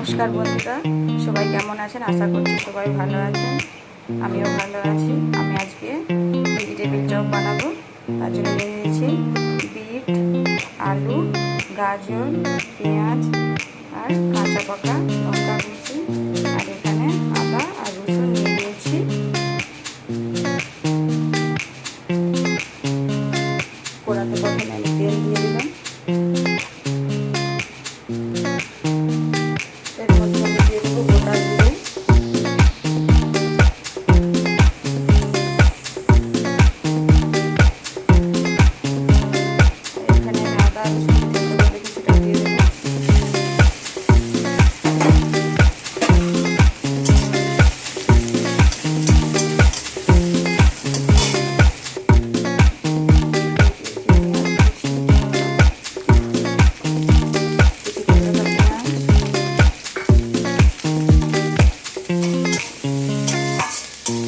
নমস্কার বন্ধুরা, সবাই কেমন আছেন? আশা করছি সবাই ভালো আছেন। আমিও ভালো আছি। আমি আজকে ভেজিটেবিল চপ বানাবো। তার জন্য নিয়ে নিয়েছি বিট, আলু, গাজর, পেঁয়াজ আর কাঁচা পাকা লঙ্কা কুচি। আর এখানে আদা আর রসুন নিয়ে নিয়েছি কড়াতে প্রথমে আমি তেল দিয়ে দিলাম।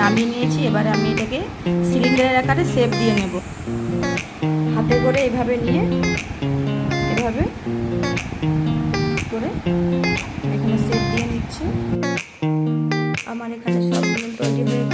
নামিয়ে নিয়েছি, এবারে আমি এটাকে সিলিন্ডারের আকারে সেপ দিয়ে নেব। হাতে করে এভাবে নিয়ে, এভাবে করে এখানে সেপ দিয়ে নিচ্ছি। আমার এখানে সবগুলো তৈরি হয়ে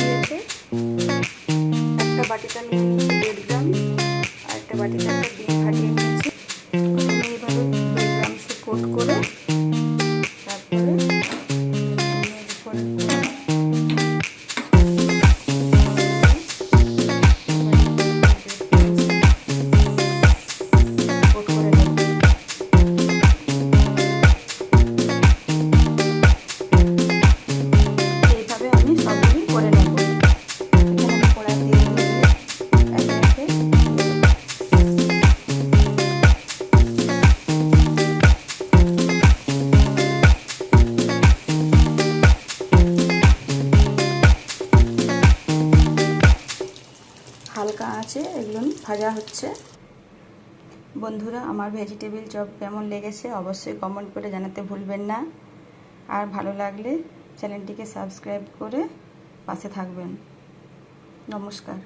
হালকা আছে, এগুলো ভাজা হচ্ছে। বন্ধুরা, আমার ভেজিটেবিল চপ কেমন লেগেছে অবশ্যই কমেন্ট করে জানাতে ভুলবেন না। আর ভালো লাগলে চ্যানেলটিকে সাবস্ক্রাইব করে পাশে থাকবেন। নমস্কার।